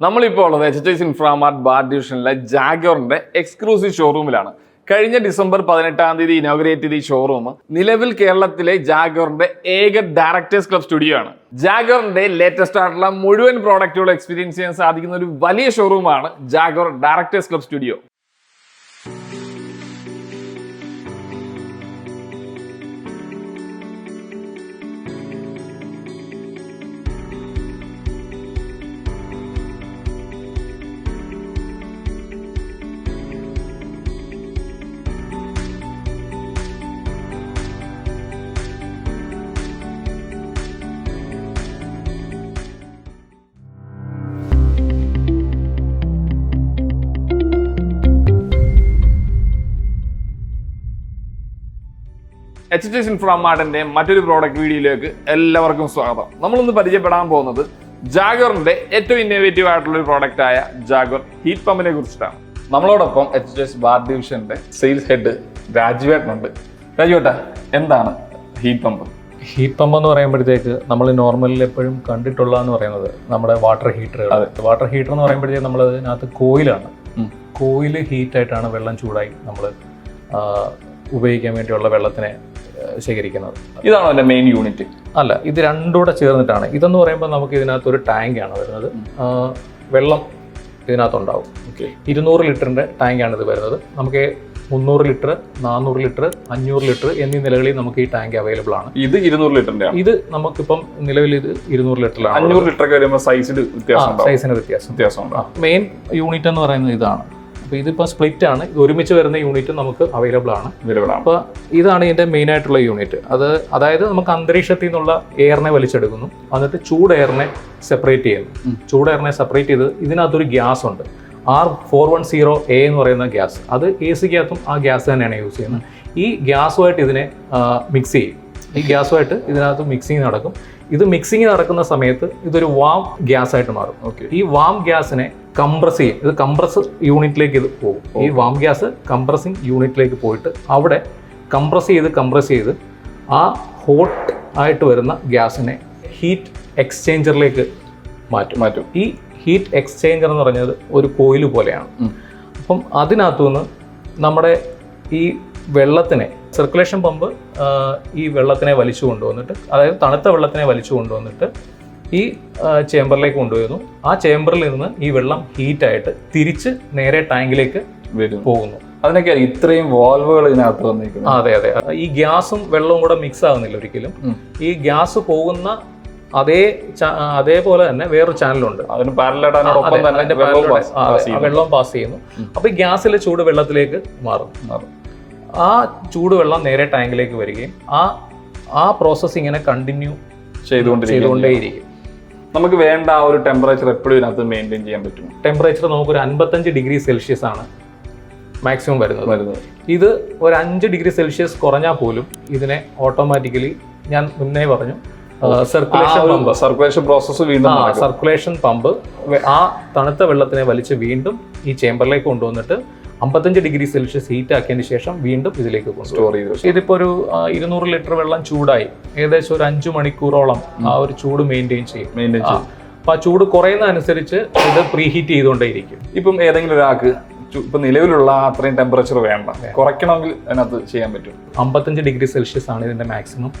നമ്മളിപ്പോൾ ഉള്ളത് H H ഇൻഫ്രാമാർട്ട് bar ഡിവിഷനിലെ ജാഗോറിന്റെ എക്സ്ക്ലൂസീവ് ഷോറൂമിലാണ് കഴിഞ്ഞ ഡിസംബർ പതിനെട്ടാം തീയതി ഇനോഗ്രേറ്റ് ചെയ്ത ഈ ഷോറൂം നിലവിൽ കേരളത്തിലെ ജാഗോറിന്റെ ഏക ഡയറക്ടേഴ്സ് ക്ലബ് സ്റ്റുഡിയോ ആണ്. ജാഗോറിന്റെ ലേറ്റസ്റ്റ് ആയിട്ടുള്ള മുഴുവൻ പ്രോഡക്റ്റുകൾ എക്സ്പീരിയൻസ് ചെയ്യാൻ സാധിക്കുന്ന ഒരു വലിയ ഷോറൂമാണ് Jaguar directors club studio H S ഇൻഫ്രാമാർട്ടിന്റെ മറ്റൊരു പ്രോഡക്റ്റ് വീഡിയോയിലേക്ക് എല്ലാവർക്കും സ്വാഗതം. നമ്മളിന്ന് പരിചയപ്പെടാൻ പോകുന്നത് ജാഗറിന്റെ ഏറ്റവും ഇന്നോവേറ്റീവ് ആയിട്ടുള്ള ഒരു പ്രോഡക്റ്റ് ആയ ജാഗർ ഹീറ്റ് പമ്പിനെ കുറിച്ചിട്ടാണ്. നമ്മളോടൊപ്പം എച്ച് ടി എസ് ബാർ ഡിവിഷന്റെ സെയിൽസ് ഹെഡ് രാജുവേട്ടനുണ്ട്. രാജുവേട്ട എന്താണ് ഹീറ്റ് പമ്പ് ഹീറ്റ് പമ്പ് എന്ന് പറയുമ്പോഴത്തേക്ക് നമ്മൾ നോർമലിൽ എപ്പോഴും കണ്ടിട്ടുള്ള എന്ന് പറയുന്നത് നമ്മുടെ വാട്ടർ ഹീറ്ററുകൾ വാട്ടർ ഹീറ്റർ എന്ന് പറയുമ്പോഴത്തേക്ക് നമ്മൾ അതിനകത്ത് കോയിലാണ് കോയിൽ കോയിൽ ഹീറ്റ് ആയിട്ടാണ് വെള്ളം ചൂടായി നമ്മൾ ഉപയോഗിക്കാൻ വേണ്ടിയുള്ള വെള്ളത്തിനെ ശേഖരിക്കുന്നത്. ഇതാണോ അതിന്റെ മെയിൻ യൂണിറ്റ് അല്ല ഇത് രണ്ടും കൂടെ ചേർന്നിട്ടാണ്. ഇതെന്ന് പറയുമ്പോൾ നമുക്ക് ഇതിനകത്ത് ഒരു ടാങ്കാണ് വരുന്നത്. വെള്ളം ഇതിനകത്തുണ്ടാവും. ഓക്കെ ഇരുന്നൂറ് ലിറ്ററിന്റെ ടാങ്കാണ് ഇത് വരുന്നത്. നമുക്ക് മുന്നൂറ് ലിറ്റർ നാനൂറ് ലിറ്റർ അഞ്ഞൂറ് ലിറ്റർ എന്നീ നിലകളിൽ നമുക്ക് ഈ ടാങ്ക് അവൈലബിൾ ആണ്. ഇത് ഇരുന്നൂറ് ലിറ്ററിന്റെ ഇത് നമുക്കിപ്പം നിലവിൽ ഇത് ഇരുന്നൂറ് ലിറ്ററിലാണ് അഞ്ഞൂറ് ലിറ്റർ സൈസിൽ വ്യത്യാസം സൈസിന് വ്യത്യാസം. വ്യത്യാസം മെയിൻ യൂണിറ്റ് എന്ന് പറയുന്നത് ഇതാണ്. അപ്പോൾ ഇതിപ്പോൾ സ്പ്ലിറ്റ് ആണ്. ഒരുമിച്ച് വരുന്ന യൂണിറ്റ് നമുക്ക് അവൈലബിൾ ആണ്. അപ്പോൾ ഇതാണ് ഇതിന്റെ മെയിൻ ആയിട്ടുള്ള യൂണിറ്റ് അത് അതായത് നമുക്ക് അന്തരീക്ഷത്തിൽ നിന്നുള്ള എയറിനെ വലിച്ചെടുക്കുന്നു. എന്നിട്ട് ചൂട് എയറിനെ സെപ്പറേറ്റ് ചെയ്യുന്നു. ചൂട് എയറിനെ സെപ്പറേറ്റ് ചെയ്ത് ഇതിനകത്തൊരു ഗ്യാസ് ഉണ്ട്. R four one zero A എന്ന് പറയുന്ന ഗ്യാസ്. അത് എ സിക്കകത്തും ആ ഗ്യാസ് തന്നെയാണ് യൂസ് ചെയ്യുന്നത്. ഈ ഗ്യാസുമായിട്ട് ഇതിനെ മിക്സ് ചെയ്യും. ഈ ഗ്യാസുമായിട്ട് ഇതിനകത്ത് മിക്സിങ് നടക്കും. ഇത് മിക്സിങ് നടക്കുന്ന സമയത്ത് ഇതൊരു വാം ഗ്യാസ് ആയിട്ട് മാറും. ഓക്കെ ഈ വാം ഗ്യാസിനെ കംപ്രസ് ചെയ്യും. ഇത് കംപ്രസ് യൂണിറ്റിലേക്ക് ഇത് പോകും. ഈ വാം ഗ്യാസ് കംപ്രസിങ് യൂണിറ്റിലേക്ക് പോയിട്ട് അവിടെ കംപ്രസ് ചെയ്ത് കംപ്രസ് ചെയ്ത് ആ ഹോട്ട് ആയിട്ട് വരുന്ന ഗ്യാസിനെ ഹീറ്റ് എക്സ്ചേഞ്ചറിലേക്ക് മാറ്റും. മാറ്റും. ഈ ഹീറ്റ് എക്സ്ചേഞ്ചർ എന്ന് പറഞ്ഞത് ഒരു കോയിൽ പോലെയാണ്. അപ്പം അപ്പം അതിനകത്തുനിന്ന് നമ്മുടെ ഈ വെള്ളത്തിനെ സർക്കുലേഷൻ പമ്പ് ഈ വെള്ളത്തിനെ വലിച്ചു കൊണ്ടുവന്നിട്ട് അതായത് തണുത്ത വെള്ളത്തിനെ വലിച്ചു കൊണ്ടുവന്നിട്ട് ഈ ചേമ്പറിലേക്ക് കൊണ്ടുവരുന്നു. ആ ചേമ്പറിൽ നിന്ന് ഈ വെള്ളം ഹീറ്റായിട്ട് തിരിച്ച് നേരെ ടാങ്കിലേക്ക് വരും. പോകുന്നു. അതിനൊക്കെ ഇത്രയും വാൽവുകൾ ഇതിനകത്ത് വന്നിരിക്കുന്നത്. അതെ അതെ. ഈ ഗ്യാസും വെള്ളവും കൂടെ മിക്സ് ആകുന്നില്ല ഒരിക്കലും. ഈ ഗ്യാസ് പോകുന്ന അതേ അതേപോലെ തന്നെ വേറൊരു ചാനലുണ്ട്. അതിന് തന്നെ വെള്ളവും പാസ് ചെയ്യുന്നു. അപ്പൊ ഈ ഗ്യാസിലെ ചൂട് വെള്ളത്തിലേക്ക് മാറും. മാറും. ആ ചൂടുവെള്ളം നേരെ ടാങ്കിലേക്ക് വരികയും ആ ആ പ്രോസസ്സ് ഇങ്ങനെ കണ്ടിന്യൂ ചെയ്തുകൊണ്ടിരിക്കുകയും ചെയ്തുകൊണ്ടേയിരിക്കും. നമുക്ക് വേണ്ട ആ ഒരു ടെമ്പറേച്ചർ എപ്പോഴും ഇതിനകത്ത് മെയിന്റെയിൻ ചെയ്യാൻ പറ്റും. ടെമ്പറേച്ചർ നമുക്കൊരു അൻപത്തഞ്ച് ഡിഗ്രി സെൽഷ്യസ് ആണ് മാക്സിമം വരുന്നത്. വരുന്നത്. ഇത് ഒരു അഞ്ച് ഡിഗ്രി സെൽഷ്യസ് കുറഞ്ഞാൽ പോലും ഇതിനെ ഓട്ടോമാറ്റിക്കലി ഞാൻ മുന്നേ പറഞ്ഞു സർക്കുലേഷൻ പമ്പ് സർക്കുലേഷൻ പ്രോസസ്സ് വീണ്ടും സർക്കുലേഷൻ പമ്പ് ആ തണുത്ത വെള്ളത്തിനെ വലിച്ച് വീണ്ടും ഈ ചേമ്പറിലേക്ക് കൊണ്ടുവന്നിട്ട് അമ്പത്തഞ്ച് ഡിഗ്രി സെൽഷ്യസ് ഹീറ്റ് ആക്കിയതിന് ശേഷം വീണ്ടും ഇതിലേക്ക് പോകും സ്റ്റോർ ചെയ്ത് ഇതിപ്പോൾ ഇതിപ്പോ ഒരു ഇരുന്നൂറ് ലിറ്റർ വെള്ളം ചൂടായി. ഏകദേശം ഒരു അഞ്ചു മണിക്കൂറോളം ആ ഒരു ചൂട് മെയിന്റെയിൻ ചെയ്യും. മെയിന്റെയിൻ ചെയ്യും. അപ്പൊ ആ ചൂട് കുറയുന്ന അനുസരിച്ച് ഇത് പ്രീ ഹീറ്റ് ചെയ്തുകൊണ്ടേയിരിക്കും. ഇപ്പം ഏതെങ്കിലും ഒരാൾക്ക് ഇപ്പൊ നിലവിലുള്ള അത്രയും ടെമ്പറേച്ചർ വേണ്ട. കുറയ്ക്കണമെങ്കിൽ അതിനകത്ത് ചെയ്യാൻ പറ്റും. അമ്പത്തഞ്ച് ഡിഗ്രി സെൽഷ്യസ് ആണ് ഇതിന്റെ മാക്സിമം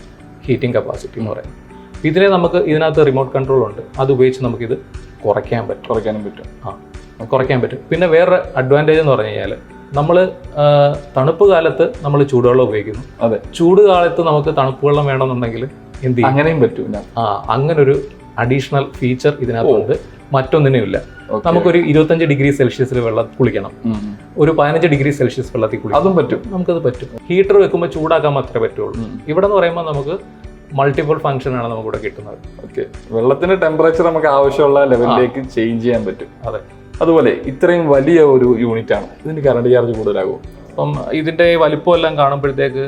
ഹീറ്റിംഗ് കപ്പാസിറ്റി എന്ന് പറയുന്നത്. ഇതിനെ നമുക്ക് ഇതിനകത്ത് റിമോട്ട് കൺട്രോൾ ഉണ്ട്. അത് ഉപയോഗിച്ച് നമുക്കിത് കുറയ്ക്കാൻ പറ്റും. കുറയ്ക്കാനും പറ്റും. ആ. കുറയ്ക്കാൻ പറ്റും. പിന്നെ വേറെ അഡ്വാന്റേജ് എന്ന് പറഞ്ഞു കഴിഞ്ഞാൽ നമ്മൾ തണുപ്പ് കാലത്ത് നമ്മൾ ചൂടുവെള്ളം ഉപയോഗിക്കുന്നു. അതെ. ചൂട് കാലത്ത് നമുക്ക് തണുപ്പ് വെള്ളം വേണമെന്നുണ്ടെങ്കിൽ എന്ത് ചെയ്യും? അങ്ങനെയും പറ്റും ആ ആ അങ്ങനൊരു അഡീഷണൽ ഫീച്ചർ ഇതിനകത്തുണ്ട്. മറ്റൊന്നിനും ഇല്ല Okay. നമുക്കൊരു ഇരുപത്തഞ്ച് ഡിഗ്രി സെൽഷ്യസിൽ വെള്ളം കുളിക്കണം. ഒരു പതിനഞ്ച് ഡിഗ്രി സെൽഷ്യസ് വെള്ളത്തിൽ കുളിക്കണം. അതും പറ്റും. നമുക്കത് പറ്റും. ഹീറ്റർ വെക്കുമ്പോൾ ചൂടാക്കാൻ മാത്രമേ പറ്റുള്ളൂ. ഇവിടെ എന്ന് പറയുമ്പോൾ നമുക്ക് മൾട്ടിപ്പിൾ ഫംഗ്ഷൻ ആണ് നമുക്ക് ഇവിടെ കിട്ടുന്നത്. ഓക്കെ. വെള്ളത്തിന്റെ ടെമ്പറേച്ചർ നമുക്ക് ആവശ്യമുള്ള ലെവലിലേക്ക് ചേഞ്ച് ചെയ്യാൻ പറ്റും. അതെ. അതുപോലെ ഇത്രയും വലിയ ഒരു യൂണിറ്റ് ആണ്. ഇതിന് കറണ്ട് ചാർജ് കൂടുതലാകും. അപ്പം ഇതിന്റെ വലിപ്പം എല്ലാം കാണുമ്പോഴത്തേക്ക്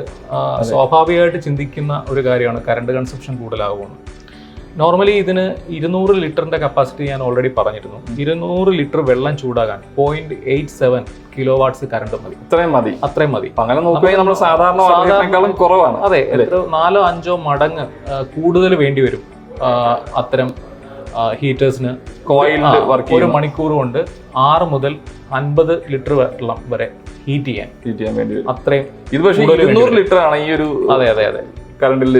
സ്വാഭാവികമായിട്ട് ചിന്തിക്കുന്ന ഒരു കാര്യമാണ് കറണ്ട് കൺസപ്ഷൻ കൂടുതലാകുമെന്ന്. നോർമലി ഇതിന് ഇരുന്നൂറ് ലിറ്ററിന്റെ കപ്പാസിറ്റി ഞാൻ ഓൾറെഡി പറഞ്ഞിരുന്നു. ഇരുന്നൂറ് ലിറ്റർ വെള്ളം ചൂടാകാൻ point eight seven kilo watts current മതി. ഇത്രയും മതി. അത്രയും മതി. അങ്ങനെ നോക്കുകയാണെങ്കിൽ നമ്മൾ സാധാരണ കുറവാണ്. അതെ എത്ര നാലോ അഞ്ചോ മടങ്ങ് കൂടുതൽ വേണ്ടി വരും അത്തരം ഹീറ്റേഴ്സിന് കോയിൽ വർക്ക് ഒരു മണിക്കൂർ കൊണ്ട് ആറ് മുതൽ അൻപത് ലിറ്റർ വെള്ളം വരെ ഹീറ്റ് ചെയ്യാൻ. ഹീറ്റ് ചെയ്യാൻ വേണ്ടി വരും. അത്രയും ഇത് പക്ഷേ ഇരുന്നൂറ് ലിറ്റർ ആണ് ഈ ഒരു അതെ അതെ അതെ. കറണ്ടിൽ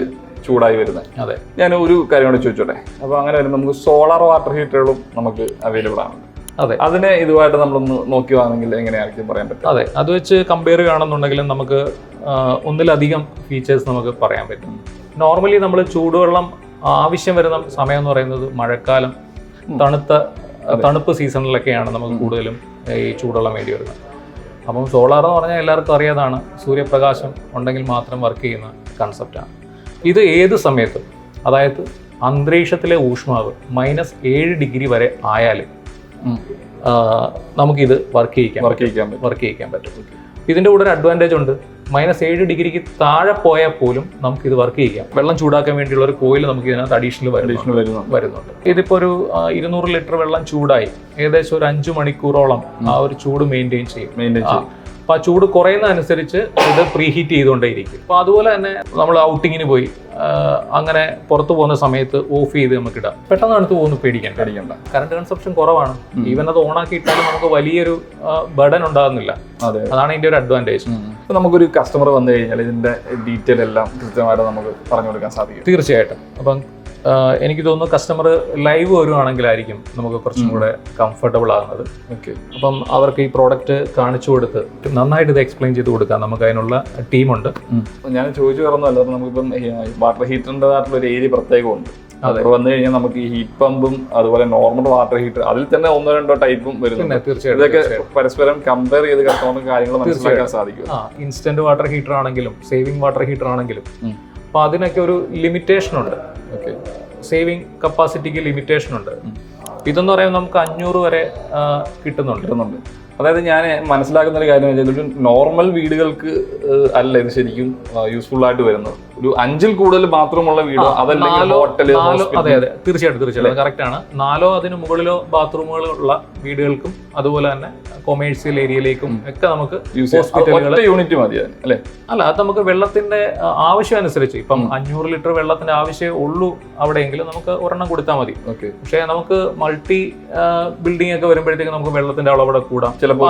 ചൂടായി വരുന്നത്. അതെ. ഞാൻ ഒരു കാര്യം കൂടെ ചോദിച്ചോട്ടെ? അപ്പോൾ അങ്ങനെ വരുമ്പോൾ നമുക്ക് സോളാർ വാട്ടർ ഹീറ്ററുകളും നമുക്ക് അവൈലബിൾ ആണ്. അതെ. അതിനെ ഇതുമായിട്ട് നമ്മളൊന്ന് നോക്കി വാങ്ങുമെങ്കിൽ എങ്ങനെയായിരിക്കും പറയാൻ പറ്റും അതെ. അത് വെച്ച് കമ്പയർ ചെയ്യുകയാണെന്നുണ്ടെങ്കിലും നമുക്ക് ഒന്നിലധികം ഫീച്ചേഴ്സ് നമുക്ക് പറയാൻ പറ്റും. നോർമലി നമ്മൾ ചൂടുവെള്ളം ആവശ്യം വരുന്ന സമയം എന്ന് പറയുന്നത് മഴക്കാലം തണുത്ത തണുപ്പ് സീസണിലൊക്കെയാണ് നമുക്ക് കൂടുതലും ഈ ചൂടുവെള്ളം വേണ്ടി വരുന്നത്. അപ്പം സോളാർ എന്ന് പറഞ്ഞാൽ എല്ലാവർക്കും അറിയാതാണ് സൂര്യപ്രകാശം ഉണ്ടെങ്കിൽ മാത്രം വർക്ക് ചെയ്യുന്ന കൺസെപ്റ്റാണ് ഇത് ഏത് സമയത്തും അതായത് അന്തരീക്ഷത്തിലെ ഊഷ്മാവ് മൈനസ് ഏഴ് ഡിഗ്രി വരെ ആയാലും നമുക്കിത് വർക്ക് ചെയ്യിക്കാം വർക്ക് ചെയ്യിക്കാൻ വർക്ക് ചെയ്യിക്കാൻ പറ്റും. ഇതിന്റെ കൂടെ ഒരു അഡ്വാന്റേജ് ഉണ്ട്. മൈനസ് ഏഴ് ഡിഗ്രിക്ക് താഴെ പോയാൽ പോലും നമുക്ക് ഇത് വർക്ക് ചെയ്യാം. വെള്ളം ചൂടാക്കാൻ വേണ്ടിയുള്ള ഒരു കോയിൽ നമുക്ക് ഇതിനകത്ത് അഡീഷണൽ വരുന്നുണ്ട്. അഡീഷണൽ വരുന്നുണ്ട്. വരുന്നുണ്ട്. ഇതിപ്പോ ഒരു ഇരുന്നൂറ് ലിറ്റർ വെള്ളം ചൂടായി. ഏകദേശം ഒരു അഞ്ചു മണിക്കൂറോളം ആ ഒരു ചൂട് മെയിന്റെയിൻ ചെയ്യും. മെയിന്റെയിൻ ചെയ്യും. അപ്പൊ ആ ചൂട് കുറയുന്നതനുസരിച്ച് ഇത് പ്രീ ഹീറ്റ് ചെയ്തുകൊണ്ടേയിരിക്കും. അപ്പോൾ അതുപോലെ തന്നെ നമ്മൾ ഔട്ടിങ്ങിന് പോയി അങ്ങനെ പുറത്തു പോകുന്ന സമയത്ത് ഓഫ് ചെയ്ത് നമുക്ക് ഇടാം. പെട്ടെന്ന് അടുത്ത് പോകുന്നു പേടിക്കണ്ട. പേടിക്കണ്ട. കറണ്ട് കൺസപ്ഷൻ കുറവാണ്. ഈവൻ അത് ഓണാക്കി ഇട്ടാലും നമുക്ക് വലിയൊരു ബർഡൻ ഉണ്ടാകുന്നില്ല. അതെ അതാണ് ഇതിന്റെ ഒരു അഡ്വാന്റേജ് ഇപ്പൊ നമുക്കൊരു കസ്റ്റമർ വന്നു കഴിഞ്ഞാൽ ഇതിന്റെ ഡീറ്റെയിൽ എല്ലാം കൃത്യമായിട്ട് നമുക്ക് പറഞ്ഞു കൊടുക്കാൻ സാധിക്കും. തീർച്ചയായിട്ടും. അപ്പം എനിക്ക് തോന്നുന്നു കസ്റ്റമർ ലൈവ് വരുവാണെങ്കിലായിരിക്കും നമുക്ക് കുറച്ചും കൂടെ കംഫർട്ടബിൾ ആകുന്നത്. ഓക്കെ അപ്പം അവർക്ക് ഈ പ്രോഡക്റ്റ് കാണിച്ചു കൊടുത്ത് നന്നായിട്ട് ഇത് എക്സ്പ്ലെയിൻ ചെയ്ത് കൊടുക്കാം. നമുക്ക് അതിനുള്ള ടീമുണ്ട്. ഞാൻ ചോദിച്ചു പറഞ്ഞല്ലോ നമുക്കിപ്പം വാട്ടർ ഹീറ്ററിന്റെതായിട്ടുള്ള ഒരു ഏരിയ പ്രത്യേകമുണ്ട്. അപ്പോൾ വന്നു കഴിഞ്ഞാൽ നമുക്ക് ഈ ഹീറ്റ് പമ്പും അതുപോലെ നോർമൽ വാട്ടർ ഹീറ്റർ അതിൽ തന്നെ ഒന്നോ രണ്ടോ ടൈപ്പും വരുന്നുണ്ട്. തീർച്ചയായിട്ടും ഇതൊക്കെ പരസ്പരം കമ്പയർ ചെയ്ത് കസ്റ്റമറിന് കാര്യങ്ങൾ മനസ്സിലാക്കാൻ സാധിക്കും. ഇൻസ്റ്റന്റ് വാട്ടർ ഹീറ്റർ ആണെങ്കിലും സേവിങ് വാട്ടർ ഹീറ്റർ ആണെങ്കിലും. അപ്പൊ അതിനൊക്കെ ഒരു ലിമിറ്റേഷൻ ഉണ്ട്. സേവിങ് കപ്പാസിറ്റിക്ക് ലിമിറ്റേഷൻ ഉണ്ട്. ഇതെന്ന് പറയുമ്പോൾ നമുക്ക് അഞ്ഞൂറ് വരെ കിട്ടുന്നുണ്ട്. കിട്ടുന്നുണ്ട്. അതായത് ഞാൻ മനസ്സിലാക്കുന്ന ഒരു കാര്യം വെച്ചാൽ ഒരു നോർമൽ വീടുകൾക്ക് അല്ല ഇത് ശരിക്കും യൂസ്ഫുൾ ആയിട്ട് വരുന്നത് ഒരു അഞ്ചിൽ കൂടുതൽ മാത്രമുള്ള വീട് അതല്ലെങ്കിൽ നാലോ ഹോട്ടൽ അതെ അതെ. തീർച്ചയായിട്ടും തീർച്ചയായിട്ടും. കറക്റ്റ് ആണ്. നാലോ അതിന് മുകളിലോ ബാത്റൂമുകളുള്ള വീടുകൾക്കും അതുപോലെ തന്നെ കൊമേഴ്സ്യൽ ഏരിയയിലേക്കും ഒക്കെ നമുക്ക് ഹോസ്പിറ്റലുകൾ യൂണിറ്റ് മതി അല്ലേ? അല്ല അത് നമുക്ക് വെള്ളത്തിന്റെ ആവശ്യം അനുസരിച്ച്. ഇപ്പം അഞ്ഞൂറ് ലിറ്റർ വെള്ളത്തിന്റെ ആവശ്യമേ ഉള്ളൂ അവിടെയെങ്കിലും നമുക്ക് ഒരെണ്ണം കൊടുത്താൽ മതി. ഓക്കെ പക്ഷേ നമുക്ക് മൾട്ടി ബിൽഡിംഗ് ഒക്കെ വരുമ്പോഴത്തേക്ക് നമുക്ക് വെള്ളത്തിന്റെ അളവ് അവിടെ കൂടാം. ചിലപ്പോൾ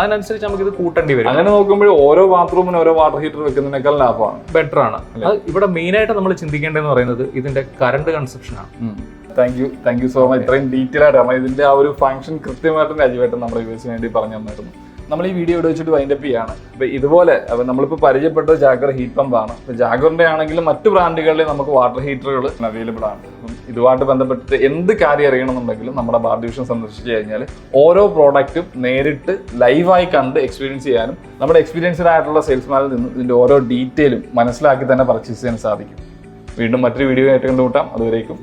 അതിനനുസരിച്ച് നമുക്ക് ഇത് കൂട്ടേണ്ടി വരും. അങ്ങനെ നോക്കുമ്പോൾ ഓരോ ബാത്റൂമിന് ഓരോ വാട്ടർ ഹീറ്റർ വെക്കുന്നതിനേക്കാൾ ലാഭമാണ്. ബെറ്റർ ആണ്. ഇവിടെ മെയിൻ ആയിട്ട് നമ്മൾ ചിന്തിക്കേണ്ടതെന്ന് പറയുന്നത് ഇതിന്റെ കറണ്ട് കൺസപ്ഷൻ ആണ്. Thank you thank you so much ഇത്രയും ഡീറ്റെയിൽ ആയിട്ട്. കാരണം ഇതിന്റെ ആ ഒരു ഫംഗ്ഷൻ കൃത്യമായിട്ട് രാജ്യമായിട്ട് നമ്മുടെ യൂസിന് വേണ്ടി പറഞ്ഞു തന്നായിരുന്നു. നമ്മൾ ഈ വീഡിയോ ഇവിടെ വെച്ചിട്ട് വൈൻഡപ്പ് ചെയ്യാണ്. അപ്പൊ ഇതുപോലെ നമ്മളിപ്പോ പരിചയപ്പെട്ട ജാഗർ ഹീറ്റ് പമ്പ് ആണ്. ജാഗറിന്റെ ആണെങ്കിലും മറ്റു ബ്രാൻഡുകളിൽ നമുക്ക് വാട്ടർ ഹീറ്ററുകൾ അവൈലബിൾ ആണ്. ഇതുമായിട്ട് ബന്ധപ്പെട്ട് എന്ത് കാര്യം അറിയണമെന്നുണ്ടെങ്കിലും നമ്മുടെ ബാർ ഡിവിഷൻ സന്ദർശിച്ച് കഴിഞ്ഞാൽ ഓരോ പ്രോഡക്റ്റും നേരിട്ട് ലൈവായി കണ്ട് എക്സ്പീരിയൻസ് ചെയ്യാനും നമ്മുടെ എക്സ്പീരിയൻസ്ഡ് ആയിട്ടുള്ള സെയിൽസ്മാനിൽ നിന്ന് ഇതിന്റെ ഓരോ ഡീറ്റെയിലും മനസ്സിലാക്കി തന്നെ പർച്ചേസ് ചെയ്യാൻ സാധിക്കും. വീണ്ടും മറ്റൊരു വീഡിയോ ആയിട്ട് കണ്ടുമുട്ടാം. അതുവരേക്കും